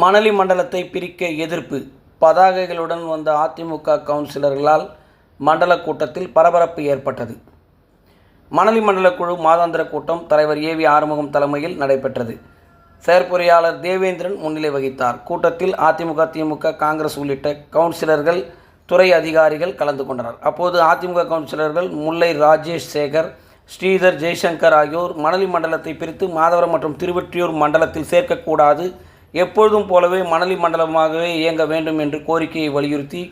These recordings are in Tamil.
மணலி மண்டலத்தை பிரிக்க எதிர்ப்பு. பதாகைகளுடன் வந்த அதிமுக கவுன்சிலர்களால் மண்டல கூட்டத்தில் பரபரப்பு ஏற்பட்டது. மணலி மண்டல குழு மாதாந்திர கூட்டம் தலைவர் ஏவி ஆறுமுகம் தலைமையில் நடைபெற்றது. செயற்பொறியாளர் தேவேந்திரன் முன்னிலை வகித்தார். கூட்டத்தில் அதிமுக திமுக காங்கிரஸ் உள்ளிட்ட கவுன்சிலர்கள் துறை அதிகாரிகள் கலந்து கொண்டனர். அப்போது அதிமுக கவுன்சிலர்கள் முல்லை ராஜேஷ் சேகர் ஸ்ரீதர் ஜெய்சங்கர் ஆகியோர் மணலி மண்டலத்தை பிரித்து மாதவரம் மற்றும் திருவெற்றியூர் மண்டலத்தில் சேர்க்கக்கூடாது எப்பொழுதும் போலவே மணலி மண்டலமாகவே இயங்க வேண்டும் என்று கோரிக்கையை வலியுறுத்தி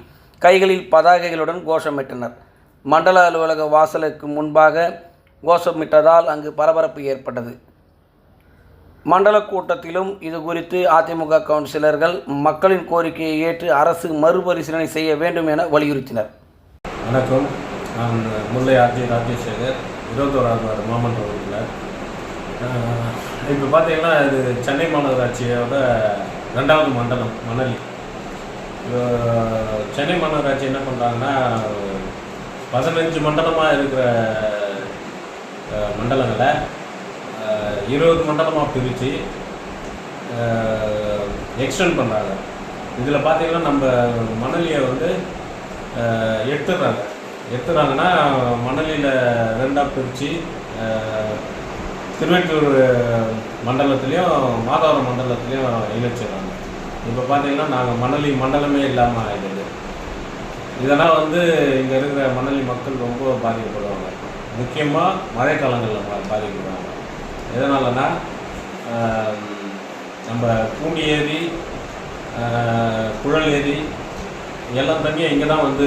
கைகளில் பதாகைகளுடன் கோஷமிட்டனர். மண்டல அலுவலக வாசலுக்கு முன்பாக கோஷமிட்டதால் அங்கு பரபரப்பு ஏற்பட்டது. மண்டல கூட்டத்திலும் இது குறித்து அதிமுக கவுன்சிலர்கள் மக்களின் கோரிக்கையை ஏற்று அரசு மறுபரிசீலனை செய்ய வேண்டும் என வலியுறுத்தினர். வணக்கம். நான் முல்லை ஆர்ஜி ராஜேஷேகர் இருபத்தோராவது மாமன்ற இப்போ பார்த்தீங்கன்னா இது சென்னை மாநகராட்சியோட ரெண்டாவது மண்டலம் மணலி. சென்னை மாநகராட்சி என்ன பண்ணுறாங்கன்னா பதினஞ்சு மண்டலமாக இருக்கிற மண்டலங்களை இருபது மண்டலமாக பிரித்து எக்ஸ்டெண்ட் பண்ணுறாங்க இதில் பார்த்தீங்கன்னா நம்ம மணலியை வந்து எடுத்துடுறாங்க எடுத்துடுறாங்கன்னா மணலியில் ரெண்டாக பிரித்து திருவெட்டூர் மண்டலத்துலேயும் மாதவரம் மண்டலத்துலேயும் இணைச்சிடுறாங்க இப்போ பார்த்தீங்கன்னா நாங்கள் மணலி மண்டலமே இல்லாமல் ஆகிடுது இதெல்லாம் வந்து இங்கே இருக்கிற மணலி மக்கள் ரொம்ப பாதிக்கப்படுவாங்க. முக்கியமாக மழைக்காலங்களில் பா- பாதிக்கப்படுவாங்க. எதனாலனா நம்ம பூண்டி ஏரி குழல் ஏரி எல்லாம் தண்ணியும் இங்கே தான் வந்து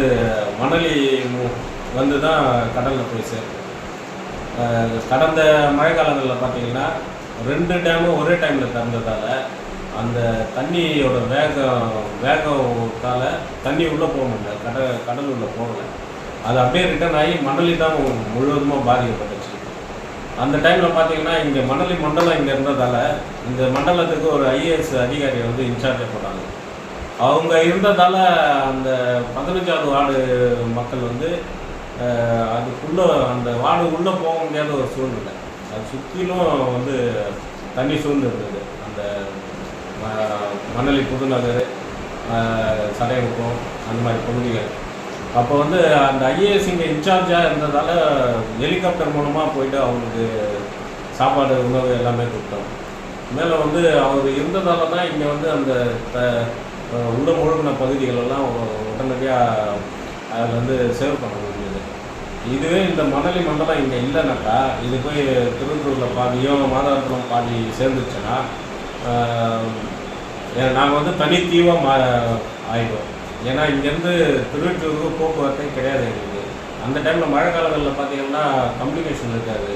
மணலி வந்து தான் கடலில் போய் சேரும் கடந்த மழை காலங்களில் பார்த்தீங்கன்னா ரெண்டு டேமும் ஒரே டைமில் திறந்ததால் அந்த தண்ணியோட வேகம் வேகத்தால் தண்ணி உள்ளே போக முடியல. கடல் கடல் உள்ளே போகலை. அது அப்படியே ரிட்டர்ன் ஆகி மணலி தான் முழுவதுமாக பாதிக்கப்பட்டுச்சு. அந்த டைமில் பார்த்தீங்கன்னா இங்கே மணலி மண்டலம் இங்கே இருந்ததால் இந்த மண்டலத்துக்கு ஒரு ஐஏஎஸ் அதிகாரி வந்து இன்சார்ஜாக போட்டாங்க அவங்க இருந்ததால் அந்த பதினஞ்சாவது வார்டு மக்கள் வந்து அதுக்குள்ளே அந்த வார்டு உள்ளே போக முடியாத ஒரு சூழ்நிலை. அது சுற்றிலும் வந்து தண்ணி சூழ்ந்து இருந்தது. அந்த மணலி புதுநகர் சடையமுக்கம் அந்த மாதிரி பகுதிகள். அப்போ வந்து அந்த ஐஏஎஸ் இங்கே இன்சார்ஜாக இருந்ததால் ஹெலிகாப்டர் மூலமாக போயிட்டு அவங்களுக்கு சாப்பாடு உணவு எல்லாமே கொடுத்தோம். மேலே வந்து அவர் இருந்ததால தான் இங்கே வந்து அந்த த உள்ள மூழ்கின பகுதிகளெல்லாம் உடனடியாக அதில் வந்து சேவ் பண்ணணும் இதுவே இந்த மணலி மண்டலம் இங்கே இல்லைனாக்கா இது போய் திருவள்ளூரில் பாதியோ மாதாபுரம் பாதி சேர்ந்துச்சுன்னா நாங்கள் வந்து தனித்தீவாக மா ஆயிடும் ஏன்னா இங்கேருந்து திருவள்ளூருக்கு போக்குவரத்தே கிடையாது எங்களுக்கு. அந்த டைமில் மழை காலங்களில் பார்த்தீங்கன்னா கம்யூனிகேஷன் இருக்காது.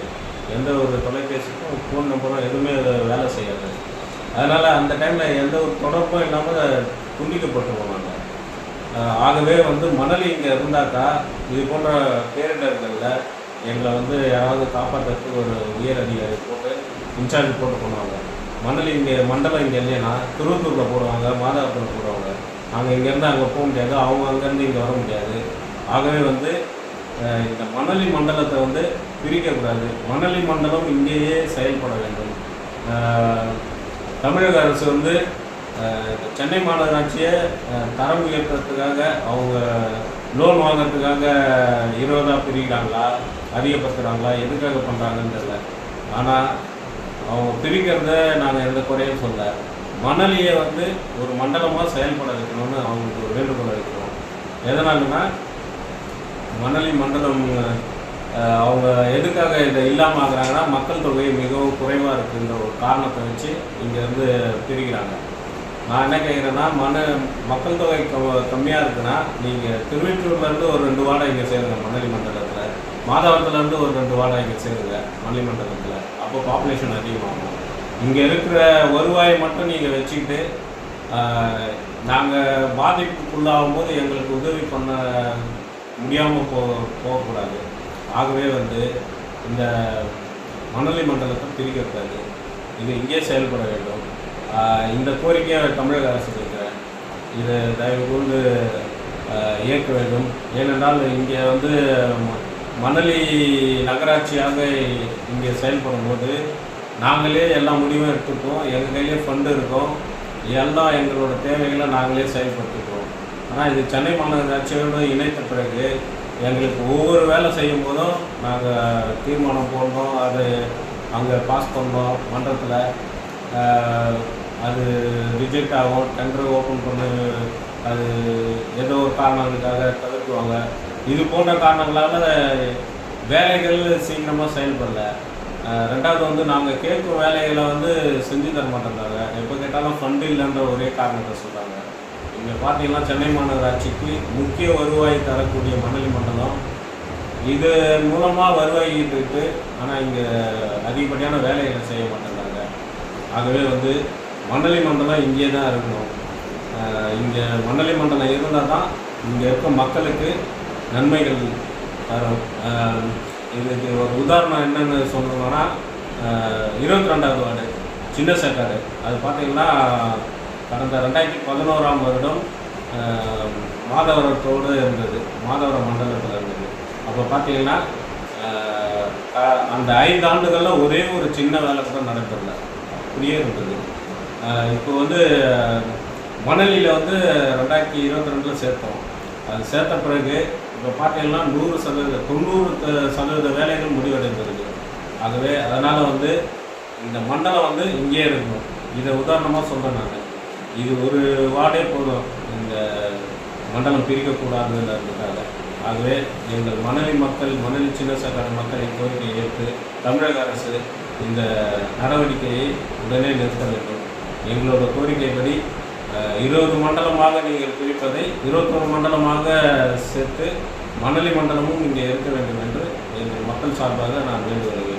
எந்த ஒரு தொலைபேசிக்கும் ஃபோன் நம்பரும் எதுவுமே வேலை செய்யாது. அதனால் அந்த டைமில் எந்த ஒரு தொடர்பும் இல்லாமல் துண்டிக்கப்பட்டுருவோம் நாங்கள் ஆகவே வந்து மணலி இங்கே இருந்தாக்கா இது போன்ற பேரிடர்களில் எங்களை வந்து யாராவது காப்பாற்றுறதுக்கு ஒரு உயர் அதிகாரி போட்டு இன்சார்ஜ் போட்டு பண்ணுவாங்க மணலி இங்கே மண்டலம் இங்கே இல்லைன்னா திருவத்தூரில் போடுவாங்க மாதாபுரத்தில் போடுவாங்க. நாங்கள் இங்கேருந்து அங்கே போக முடியாது அவங்க அங்கேருந்து இங்கே வர முடியாது. ஆகவே வந்து இந்த மணலி மண்டலத்தை வந்து பிரிக்கக்கூடாது மணலி மண்டலம் இங்கேயே செயல்பட வேண்டும். தமிழக அரசு வந்து சென்னை மாநகராட்சியை தரம் உயர்த்துறதுக்காக அவங்க லோன் வாங்கிறதுக்காக இருபதாக பிரிக்கிறாங்களா அதிகப்படுத்துகிறாங்களா எதுக்காக பண்ணுறாங்கன்னு தெரில ஆனால் அவங்க பிரிக்கிறத நாங்கள் எந்த குறையும் சொல்ல. மணலியை வந்து ஒரு மண்டலமாக செயல்பட வைக்கணும்னு அவங்களுக்கு ஒரு வேண்டுகோள் வைக்கிறோம். எதனாலன்னா மணலி மண்டலம் அவங்க எதுக்காக இதை இல்லாமல் ஆகுறாங்கன்னா மக்கள் தொகை மிகவும் குறைவாக இருக்குன்ற ஒரு காரணத்தை வச்சு இங்கேருந்து பிரிக்கிறாங்க. நான் என்ன கேட்குறேன்னா மன மக்கள் தொகை கம்மியாக இருக்குன்னா நீங்கள் திருவெற்றூர்லேருந்து ஒரு ரெண்டு வார்டை இங்கே சேருங்க மணலி மண்டலத்தில். மாதவரத்துலேருந்து ஒரு ரெண்டு வார்டை இங்கே சேருங்க மணலி மண்டலத்தில். அப்போ பாப்புலேஷன் அதிகமாகும். இங்கே இருக்கிற வருவாயை மட்டும் நீங்கள் வச்சுக்கிட்டு நாங்கள் பாதிப்புக்குள்ளாகும் போது எங்களுக்கு உதவி பண்ண முடியாமல் போ போகக்கூடாது. ஆகவே வந்து இந்த மணலி மண்டலத்தை பிரிக்கக்கூடாது. இது இங்கே செயல்பட வேண்டும். இந்த கோரிக்கையை தமிழக அரசு வைக்கிறேன் இதை தயவு கூர்ந்து இயக்க வேண்டும். ஏனென்றால் இங்கே வந்து ம- மணலி நகராட்சியாக இங்கே செயல்படும் போது நாங்களே எல்லா முடிவும் எடுத்துப்போம். எங்கள் கையிலே ஃபண்டு இருக்கும். எல்லாம் எங்களோட தேவைகளை நாங்களே செயல்படுத்திக்கிறோம் ஆனால் இது சென்னை மாநகராட்சியோடு இணைத்த பிறகு எங்களுக்கு ஒவ்வொரு வேலை செய்யும் போதும் நாங்கள் தீர்மானம் போடணும் அது அங்கே பாஸ் பண்ணோம் மன்றத்தில். அது ரிஜெக்ட் ஆகும் டெண்டர் ஓப்பன் பண்ண அது ஏதோ ஒரு காரணங்களுக்காக தவிர்க்குவாங்க இது போன்ற காரணங்களால் வேலைகள் சீக்கிரமாக செயல்படல. ரெண்டாவது வந்து நாங்கள் கேட்கும் வேலைகளை வந்து செஞ்சு தர மாட்டேங்கிறாங்க எப்போ கேட்டாலும் ஃபண்டு இல்லைன்ற ஒரே காரணத்தை சொல்கிறாங்க இங்கே பார்த்தீங்கன்னா சென்னை மாநகராட்சிக்கு முக்கிய வருவாய் தரக்கூடிய மணலி மண்டலம். இது மூலமாக வருவாய் ஈட்டுட்டு ஆனால் இங்கே அதிகப்படியான வேலைகளை செய்ய மாட்டேங்கிறாங்க ஆகவே வந்து மண்டலி மண்டலம் இங்கே தான் இருக்கணும். இங்கே மண்டலி மண்டலம் இருந்தால் தான் இங்கே இருக்க மக்களுக்கு நன்மைகள் தரும். இதுக்கு ஒரு உதாரணம் என்னென்னு சொல்லணும்னா இருபத்தி ரெண்டாவது வார்டு சின்ன சேக்காடு அது பார்த்தீங்கன்னா கடந்த ரெண்டாயிரத்தி பதினோராம் வருடம் மாதவரத்தோடு இருந்தது. மாதவர மண்டலத்தில் இருந்தது. அப்போ பார்த்தீங்கன்னா அந்த ஐந்து ஆண்டுகளில் ஒரே ஒரு சின்ன வேலை கூட நடைபெறல அப்படியே இருந்தது. இப்போ வந்து மணலியில் வந்து ரெண்டாயிரத்தி இருபத்தி ரெண்டில் சேர்த்தோம். அது சேர்த்த பிறகு இப்போ பார்த்தீங்கன்னா நூறு சதவீத தொண்ணூறு சதவீத வேலைகள் முடிவடைந்திருக்கு. ஆகவே அதனால் வந்து இந்த மண்டலம் வந்து இங்கே இருக்கும் இதை உதாரணமாக சொல்கிறேன் நான். இது ஒரு வார்டே போதும். இந்த மண்டலம் பிரிக்கக்கூடாதுன்றதுக்காக ஆகவே எங்கள் மணலி மக்கள் மணலி சின்ன சக்கர மக்களின் கோரிக்கையை ஏற்று தமிழக அரசு இந்த நடவடிக்கையை உடனே நிறுத்த வேண்டும் எங்களோட கோரிக்கைப்படி இருபது மண்டலமாக நீங்கள் பிரிப்பதை இருபத்தொரு மண்டலமாக சேர்த்து மணலி மண்டலமும் இங்கே இருக்க வேண்டும் என்று எங்கள் மக்கள் சார்பாக நான் வேண்டுகொள்கிறேன்